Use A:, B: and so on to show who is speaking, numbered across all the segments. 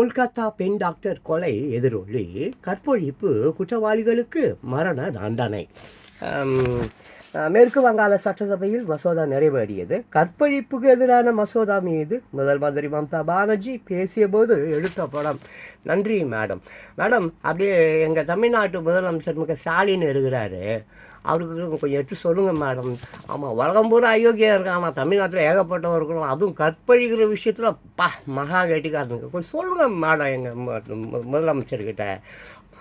A: கொல்கத்தா பெண் டாக்டர் கொலை எதிரொலி கற்பொழிப்பு குற்றவாளிகளுக்கு மரண தண்டனை. மேற்கு வங்காள சட்டசபையில் மசோதா நிறைவேறியது. கற்பழிப்புக்கு எதிரான மசோதா மீது முதல் மந்திரி மம்தா பானர்ஜி பேசியபோது எடுத்த படம். நன்றி மேடம். மேடம் அப்படியே எங்கள் தமிழ்நாட்டு முதலமைச்சர் மிக ஸ்டாலின் இருக்கிறாரு. அவருக்கு கொஞ்சம் எடுத்து சொல்லுங்கள் மேடம். ஆமாம் உலகம் பூரா அயோக்கியம் இருக்கான். ஆனால் தமிழ்நாட்டில் ஏகப்பட்டவர் இருக்கணும் அதுவும் கற்பழிக்கிற விஷயத்தில் பா மகா கெட்டிக்காரனுங்க கொஞ்சம் சொல்லுங்கள் மேடம் எங்கள் முதலமைச்சர்கிட்ட.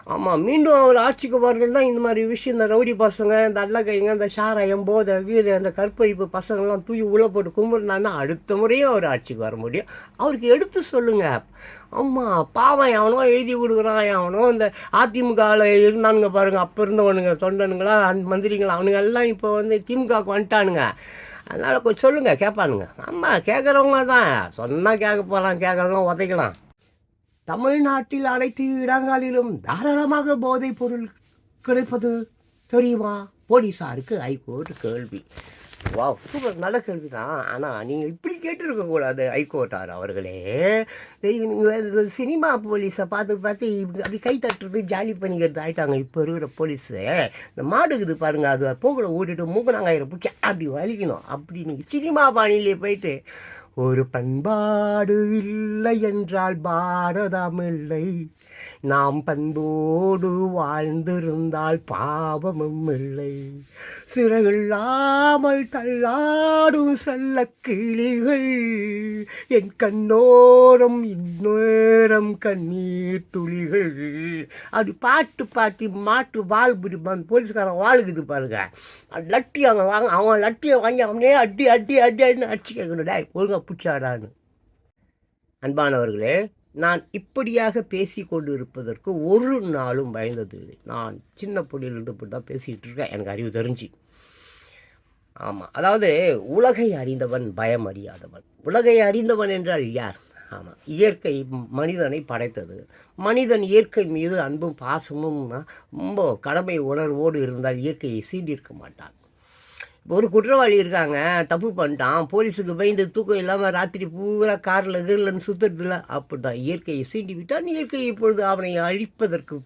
A: ஆமாம் மீண்டும் அவர் ஆட்சிக்கு வரணும்னா இந்த மாதிரி விஷயம் இந்த ரவுடி பசங்க இந்த அல்லகைங்க இந்த சாராயம் போதை வீதை அந்த கற்பழிப்பு பசங்கள்லாம் தூக்கி உள்ள போட்டு கும்பிட்னான்னா அடுத்த முறையும் அவர் ஆட்சிக்கு வர முடியும். அவருக்கு எடுத்து சொல்லுங்கள் ஆமாம் பாவம் எவனோ எழுதி கொடுக்குறான் எவனோ இந்த அதிமுகவில் இருந்தானுங்க பாருங்கள் அப்போ இருந்தவனுங்க தொண்டனுங்களா அந்த மந்திரிங்களா அவனுங்க எல்லாம் இப்போ வந்து திமுகவுக்கு வந்துட்டானுங்க. அதனால் கொஞ்சம் சொல்லுங்கள் கேட்பானுங்க. ஆமாம் கேட்குறவங்க தான். சொன்னால் கேட்க போகலாம் கேட்கலாம் உதைக்கலாம். தமிழ்நாட்டில் அனைத்து இடங்களிலும் தாராளமாக போதைப் பொருள் கிடைப்பது தெரியுமா? போலீஸாருக்கு ஹைகோர்ட் கேள்வி. வா சூப்பர் நல்ல கேள்வி தான் ஆனால் நீங்கள் இப்படி கேட்டிருக்கக்கூடாது ஹைகோர்ட்டார் அவர்களே. நீங்கள் சினிமா போலீஸை பார்த்து பார்த்து இப்படி அப்படி கை தட்டுறது ஜாலி பண்ணிக்கிறது ஆகிட்டாங்க இப்போ இருக்கிற போலீஸு இந்த மாடுக்குது பாருங்கள் அது போகலை ஓட்டிட்டு ஆயிரம் பிடிச்சி அப்படி வலிக்கணும். அப்படி நீங்கள் சினிமா பாணியிலே போயிட்டு ஒரு பண்பாடு இல்லை என்றால் பாரதம் இல்லை நாம் பண்போடு வாழ்ந்திருந்தால் பாவமும் இல்லை. சிறகில்லாமல் தள்ளாடும் செல்ல கிளிகள் என் கண்ணோரம் இந்நேரம் கண்ணீர் துளிகள். அப்படி பாட்டு பாட்டி மாட்டு வாழ் பிடிப்பான் போலீஸ்காரன் வாழுகுது பாருங்க. லட்டி அவன் வாங்க அவன் லட்டியை வாங்கி அவனே அடி அடி அடி அடின்னு அடிச்சு கேட்கணும் டே ஒழுங்கா தப்புச்சாடான்னு அன்பானவர்களே நான் இப்படியாக பேசி கொண்டு இருப்பதற்கு ஒரு நாளும் பயந்ததில்லை. நான் சின்ன பொடியிலிருந்து இப்படி தான் பேசிகிட்டு இருக்கேன். எனக்கு அறிவு தெரிஞ்சு. ஆமாம் அதாவது உலகை அறிந்தவன் பயம் அறியாதவன். உலகை அறிந்தவன் என்றால் யார்? ஆமாம் இயற்கை மனிதனை படைத்தது. மனிதன் இயற்கை மீது அன்பும் பாசமும் ரொம்ப கடமை உணர்வோடு இருந்தால் இயற்கையை சீண்டிருக்க மாட்டான். ஒரு குற்றவாளி இருக்காங்க தப்பு பண்ணிட்டான் போலீஸுக்கு பயந்து தூக்கம் இல்லாமல் ராத்திரி பூரா காரில் எதிரில்னு சுற்றுறதில்ல அப்படி தான் இயற்கையை சீண்டி விட்டான். இயற்கை இப்பொழுது அவனை அழிப்பதற்கு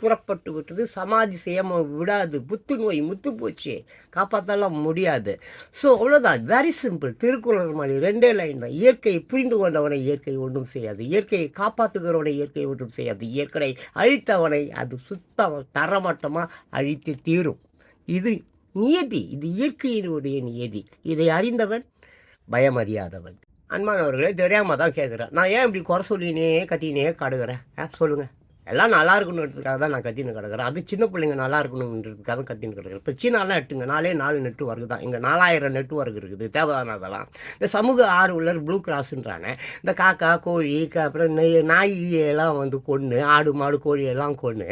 A: புறப்பட்டு விட்டது. சமாதி செய்யாமல் விடாது. புத்துநோய் முத்து போச்சு. காப்பாற்றலாம் முடியாது. ஸோ அவ்வளோதான் வெரி சிம்பிள் திருக்குறள் மாதிரி ரெண்டே லைன் தான். இயற்கையை புரிந்து கொண்டவனை இயற்கை ஒன்றும் செய்யாது. இயற்கையை காப்பாற்றுகிறவனை இயற்கை ஒன்றும் செய்யாது. இயற்கையை அழித்தவனை அது சுத்தம் தரமட்டமாக அழித்து தீரும். இது நியதி இது இயற்கையினுடைய நியதி. இதை அறிந்தவன் பயம் அறியாதவன் அன்பானவர்களே தெரியாமல் தான் கேட்குறேன். நான் ஏன் இப்படி குறை சொல்லினே கத்தினே காடுகிறேன் சொல்லுங்கள் எல்லாம் நல்லா இருக்கணுன்றதுக்காக தான் நான் கத்தின்னு கிடக்குறேன். அது சின்ன பிள்ளைங்க நல்லா இருக்கணுன்றதுக்காக தான் கத்தின்னு கிடக்குறேன். இப்போ சீனாலாம் எடுத்துங்க நாலே நாலு நெட்ஒர்க் தான். இங்கே நாலாயிரம் நெட்ஒர்க் இருக்குது தேவையானதெல்லாம். இந்த சமூக ஆர்வலர் ப்ளூ கிராஸ்ன்றானே இந்த காக்கா கோழி அப்புறம் நெய் நாய் எல்லாம் வந்து கொன்று ஆடு மாடு கோழி எல்லாம் கொன்று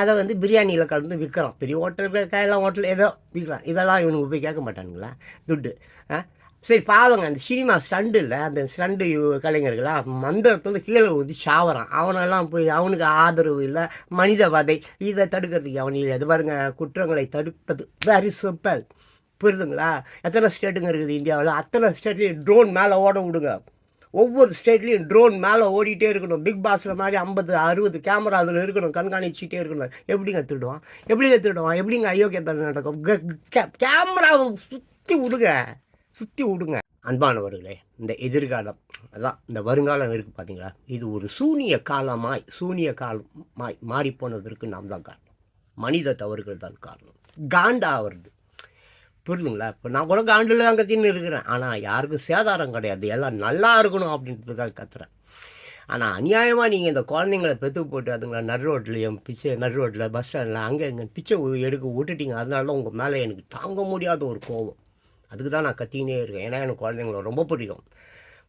A: அதை வந்து பிரியாணியில் கலந்து விற்கிறோம். பெரிய ஹோட்டல் கையெல்லாம் ஹோட்டல் ஏதோ விற்கிறான் இதெல்லாம் இவனுக்கு போய் கேட்க மாட்டானுங்களா? துட்டு ஆ? சரி பாவங்க அந்த சினிமா ஸ்டண்டு இல்லை அந்த ஸ்டண்டு கலைஞர்களா மந்திரத்தில் கீழே ஊதி சாவறான். அவனெல்லாம் போய் அவனுக்கு ஆதரவு இல்லை மனித வதை. இதை தடுக்கிறதுக்கு அவன் இல்லை. அது பாருங்க குற்றங்களை தடுப்பது. வெரி சிம்பிள் புரியுதுங்களா? எத்தனை ஸ்டேட்டுங்க இருக்குது இந்தியாவில்? அத்தனை ஸ்டேட்லேயும் ட்ரோன் மேலே ஓட விடுங்க. ஒவ்வொரு ஸ்டேட்லேயும் ட்ரோன் மேலே ஓடிட்டே இருக்கணும். பிக் பாஸில் மாதிரி ஐம்பது அறுபது கேமரா அதில் இருக்கணும். கண்காணிச்சுட்டே இருக்கணும். எப்படிங்க திருடுவான்? எப்படிங்க திருடுவான்? எப்படிங்க அயோக்கியத்தனம் நடக்கும்? கேமராவை சுற்றி விடுங்க. சுற்றி விடுங்க அன்பானவர்களே. இந்த எதிர்காலம் அதான் இந்த வருங்காலம் இருக்குது பார்த்தீங்களா இது ஒரு சூனிய காலமாய் சூனிய காலமாய் மாறிப்போனதற்கு நாம் தான் காரணம். மனித தவறுகள் தான் காரணம். காண்டா வருது புரியுதுங்களா இப்போ நான் கூட காண்டில் தான் கத்தின்னு இருக்கிறேன். ஆனால் யாருக்கும் சேதாரம் கிடையாது. எல்லாம் நல்லா இருக்கணும் அப்படின்றதுக்காக கத்துறேன். ஆனால் அநியாயமாக நீங்கள் இந்த குழந்தைங்கள பெற்று போட்டு அதுங்கள நடு ரோட்லேயும் பிச்சை நடு ரோட்டில் பஸ் ஸ்டாண்டில் அங்கே இங்கே பிச்சை எடுக்க விட்டுட்டீங்க. அதனால தான் உங்கள் மேலே எனக்கு தாங்க முடியாத ஒரு கோபம். அதுக்கு தான் நான் கத்தினே இருக்கேன். ஏன்னா எனக்கு குழந்தைங்கள ரொம்ப பிடிக்கும்.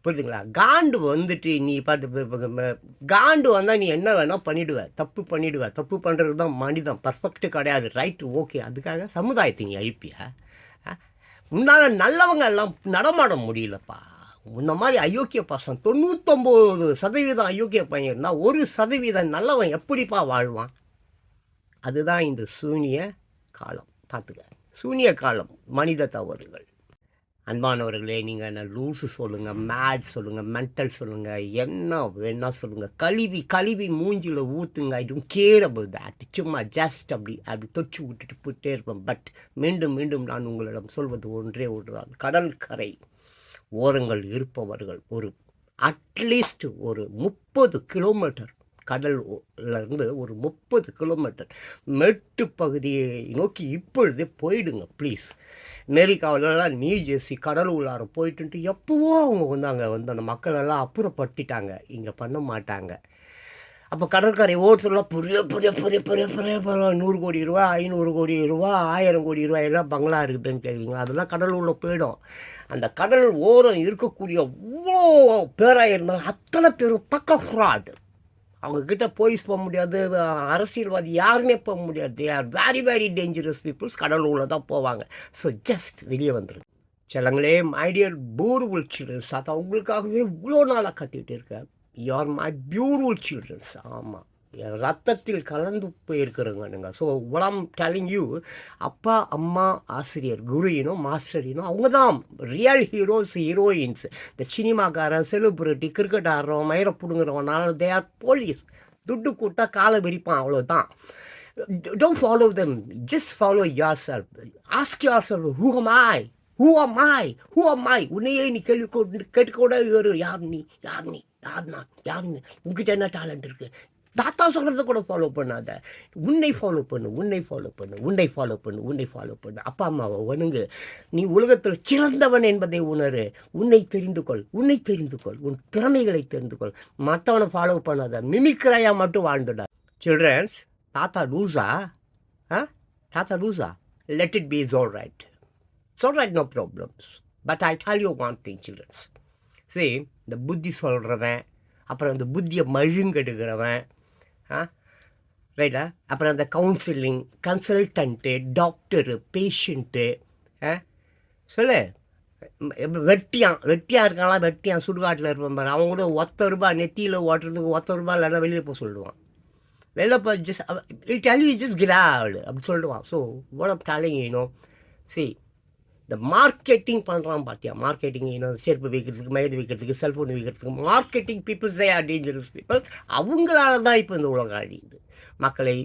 A: புரியுதுங்களா? காண்டு வந்துட்டு நீ பார்த்து காண்டு வந்தால் நீ என்ன வேணால் பண்ணிவிடுவ தப்பு பண்ணிவிடுவ தப்பு பண்ணுறது தான் மனிதம் பர்ஃபெக்ட்டு கிடையாது. ரைட்டு ஓகே அதுக்காக சமுதாயத்தை நீ அழிப்பியா? உன்னால் நல்லவங்க எல்லாம் நடமாட முடியலப்பா. இந்த மாதிரி அயோக்கிய பசங்க தொண்ணூத்தொம்பது சதவீதம் அயோக்கிய பையன் இருந்தால் ஒரு சதவீதம் நல்லவன் எப்படிப்பா வாழ்வான்? அதுதான் இந்த சூனிய காலம். பார்த்துக்க சூனிய காலம் மனித தவறுகள். அன்பானவர்களே நீங்கள் என்ன லூஸு சொல்லுங்கள் மேட் சொல்லுங்கள் மென்டல் சொல்லுங்கள் என்ன வேணால் சொல்லுங்கள் கழுவி கழுவி மூஞ்சியில் ஊற்றுங்க ஐ டோன்ட் கேர் அபவுட் சும்மா ஜஸ்ட் அப்படி அப்படி தொச்சு விட்டுட்டு போயிட்டே இருப்பேன். பட் மீண்டும் மீண்டும் நான் உங்களிடம் சொல்வது ஒன்றே ஒன்றுதான். கடற்கரை ஓரங்கள் இருப்பவர்கள் ஒரு அட்லீஸ்ட் ஒரு முப்பது கிலோமீட்டர் கடல் இருந்து ஒரு முப்பது கிலோமீட்டர் மெட்டு பகுதியை நோக்கி இப்பொழுதே போயிடுங்க ப்ளீஸ் அமெரிக்காவிலலாம் நியூ ஜெர்சி கடல் உள்ளார போயிட்டுன்ட்டு எப்போவோ அவங்க வந்து அங்கே வந்து அந்த மக்களெல்லாம் அப்புறப்படுத்திட்டாங்க. இங்கே பண்ண மாட்டாங்க. அப்போ கடற்கரை ஓட்டுலாம் பெரிய பெரிய பெரிய பெரிய பெரிய பெரிய நூறு கோடி ரூபா ஐநூறு கோடி ரூபா ஆயிரம் கோடி ரூபா எல்லாம் பங்களா இருக்குதுன்னு கேட்குறீங்களா அதெல்லாம் கடல் உள்ள போயிடும். அந்த கடல் ஓரம் இருக்கக்கூடிய அவ்வளோ பேராக இருந்தாலும் அத்தனை பேரும் பக்க ஃப்ராடு. அவங்கக்கிட்ட போலீஸ் போக முடியாது அரசியல்வாதி யாருமே போக முடியாது. They are very very dangerous peoples கடலூரில் உள்ள தான் போவாங்க. ஸோ ஜஸ்ட் வெளியே வந்துருங்க. சிலங்களே மைடியர் பியூட்டிஃபுல் சில்ட்ரன்ஸ் அதான் உங்களுக்காகவே இவ்வளோ நாளாக கத்திட்டு இருக்கேன் you are my beautiful childrens ஆமாம் ரத்தத்தில் கலந்து போயிருக்கிறவங்க நீங்கள் ஸோ வளம் டெலிங் யூ அப்பா அம்மா ஆசிரியர் குருயினோ மாஸ்டரினோ அவங்க தான் ரியல் ஹீரோஸ் ஹீரோயின்ஸ் இந்த சினிமாக்காரன் செலிபிரிட்டி கிரிக்கெட் ஆடுறவன் மயிரை பிடுங்குறவனால தே ஆர் போலீஸ் துட்டு கூட்டா காலை விரிப்பான் அவ்வளோதான் don't follow them just follow yourself ask yourself who am I who am I who am I உன்னையே நீ கேள்வி கேட்டுக்கூட யார் நீ? யார் நீ? யார் நான்? யார் நீ? உங்ககிட்ட என்ன டேலண்ட் இருக்குது தாத்தா சொல்கிறத கூட ஃபாலோ பண்ணாத. உன்னை ஃபாலோ பண்ணு உன்னை ஃபாலோ பண்ணு உன்னை ஃபாலோ பண்ணு உன்னை ஃபாலோ பண்ணு. அப்பா அம்மாவை வணங்கு. நீ உலகத்தில் சிறந்தவன் என்பதை உணரு. உன்னை தெரிந்து கொள் உன்னை தெரிந்து கொள் உன் திறமைகளை தெரிந்து கொள். மற்றவனை ஃபாலோ பண்ணாத. மிமிக்கிறாயா மட்டும் வாழ்ந்துடா. சில்ட்ரன்ஸ் தாத்தா லூஸா ஆ? தாத்தா லூஸா let it be is all right it's right no problems but I tell you one thing childrens சரி இந்த புத்தி சொல்கிறவன் அப்புறம் இந்த புத்தியை மழுங்கெடுக்கிறவன் ஆ? ரைட்டா அப்புறம் அந்த கவுன்சிலிங் கன்சல்டன்ட்டு டாக்டரு பேஷண்ட்டு ஆ? சொல்லு. வெட்டியான் வெட்டியாக இருக்காங்களா வெட்டியான் சுடுகாட்டில் இருப்பான் பாரு. அவங்களோட கூட ஒத்த ரூபாய் நெத்தியில் ஓட்டுறதுக்கு ஒத்த ரூபாய் இல்லைன்னா வெளியே போக சொல்லுவான். வெளில போய் just it tell you just கிராவ் அப்படி சொல்லுவான். So what I'm telling you இந்த மார்க்கெட்டிங் பண்ணுறான் பார்த்தியா மார்க்கெட்டிங் இன்னும் செருப்பு விற்கிறதுக்கு மயிர் விற்கிறதுக்கு செல்ஃபோன் விற்கிறதுக்கு marketing peoples they are dangerous people அவங்களால தான் இப்போ இந்த உலகம் அழியுது. மக்களை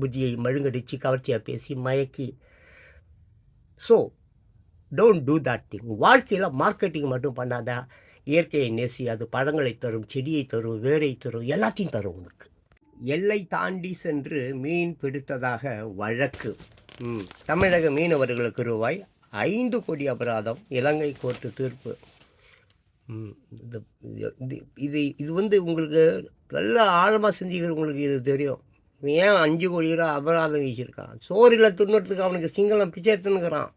A: புத்தியை மழுங்கடிச்சு கவர்ச்சியாக பேசி மயக்கி. So don't do that thing வாழ்க்கையில் மார்க்கெட்டிங் மட்டும் பண்ணாத இயற்கையை நேசி அது பழங்களை தரும் செடியை தரும் வேரை தரும் எல்லாத்தையும் தரும் உனக்கு. எல்லை தாண்டி சென்று மீன் பிடித்ததாக வழக்கு. தமிழக மீனவர்களுக்கு ரூபாய் ஐந்து கோடி அபராதம் இலங்கை கோர்ட்டு தீர்ப்பு. இது இது- இது இது வந்து உங்களுக்கு நல்ல ஆழமாக சிந்திக்கிறவங்களுக்கு இது தெரியும். ஏன் அஞ்சு கோடி ரூபா அபராதம் வீச்சிருக்கான் சோறில் துண்ணுறதுக்கு அவனுக்கு சிங்களம் பிச்சை எடுத்துன்னுக்குறான்.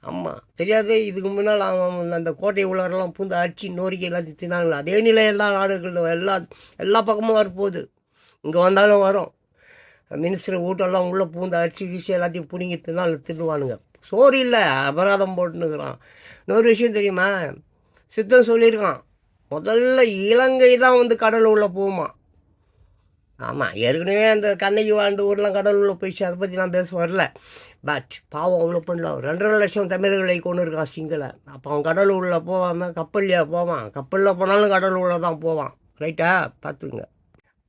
A: ஆமாம் தெரியாது இதுக்கு முன்னால் அவன் அந்த கோட்டை உள்ளாரெல்லாம் பூந்து அடிச்சு நோரிக்கை எல்லாத்தையும் தின்னாங்களா அதே நிலை எல்லா நாடுகளிலும் எல்லா எல்லா பக்கமும் வரப்போகுது. இங்கே வந்தாலும் வரும். மினிஸ்டர் வீட்டெல்லாம் உள்ளே பூந்து அடிச்சு வீசி எல்லாத்தையும் பிடிங்கி தின்னாலும் தின்னுவானுங்க. சோறு இல்லை அபராதம் போட்டுன்னுக்குறான். இன்னொரு விஷயம் தெரியுமா? சித்தம் சொல்லியிருக்கான் முதல்ல இலங்கை தான் வந்து கடல் உள்ளே போகுமா ஆமாம் ஏற்கனவே அந்த கண்ணகி வாழ்ந்த ஊர்லாம் கடல் உள்ள போயிடுச்சு அதை பற்றி நான் பேச வரல. பட் பாவம் அவ்வளோ பண்ணலாம் ரெண்டரை லட்சம் தமிழர்களை கொண்டு இருக்கான் சிங்கள. அப்போ அவன் கடல் உள்ள போவாமல் கப்பல்லையா போவான்? கப்பலில் போனாலும் கடல் உள்ள தான் போவான். ரைட்டா பார்த்துங்க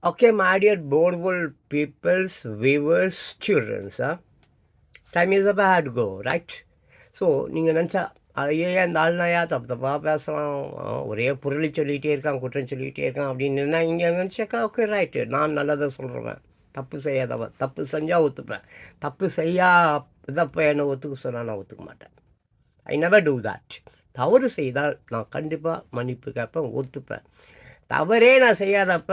A: ஓகே மை டியர் போர்டுபுல் peoples viewers சில்ட்ரன்ஸா time is a bad go right so நீங்கள் நினச்சா ஐயோ அந்த ஆள்னாயா தப்பு தப்பாக பேசுகிறான் ஒரே புரளி சொல்லிகிட்டே இருக்கான் குற்றம் சொல்லிகிட்டே இருக்கான் அப்படின்னு நான் இங்கே நினச்சாக்கா ஓகே ரைட்டு நான் நல்லதை சொல்கிறேன் தப்பு செய்யாதவன். தப்பு செஞ்சால் ஒத்துப்பேன். தப்பு செய்யா இதப்போ என்னை ஒத்துக்க சொன்னால் நான் ஒத்துக்க மாட்டேன். ஐ நெவர் டூ தட் தவறு செய்தால் நான் கண்டிப்பாக மன்னிப்பு கேட்பேன் ஒத்துப்பேன். தவறே நான் செய்யாதப்ப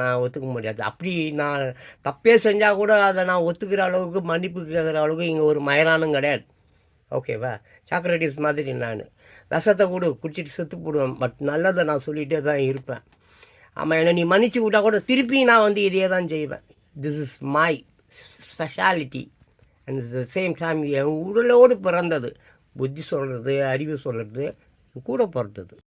A: நான் ஒத்துக்க முடியாது. அப்படி நான் தப்பே செஞ்சால் கூட அதை நான் ஒத்துக்கிற அளவுக்கு மன்னிப்பு கேட்குற அளவுக்கு இங்கே ஒரு மயரானும் கிடையாது. ஓகேவா? சாக்ரட்டிஸ் மாதிரி நான். விஷத்தை கூட குடிச்சிட்டு செத்து போடுவேன். பட் நல்லதை நான் சொல்லிகிட்டே தான் இருப்பேன். ஆமாம் என்னை நீ மன்னிச்சு விட்டா கூட திருப்பி நான் வந்து இதே தான் செய்வேன். This is my speciality and the same time என் உடலோடு பிறந்தது. புத்தி சொல்கிறது அறிவு சொல்கிறது கூட பிறந்தது.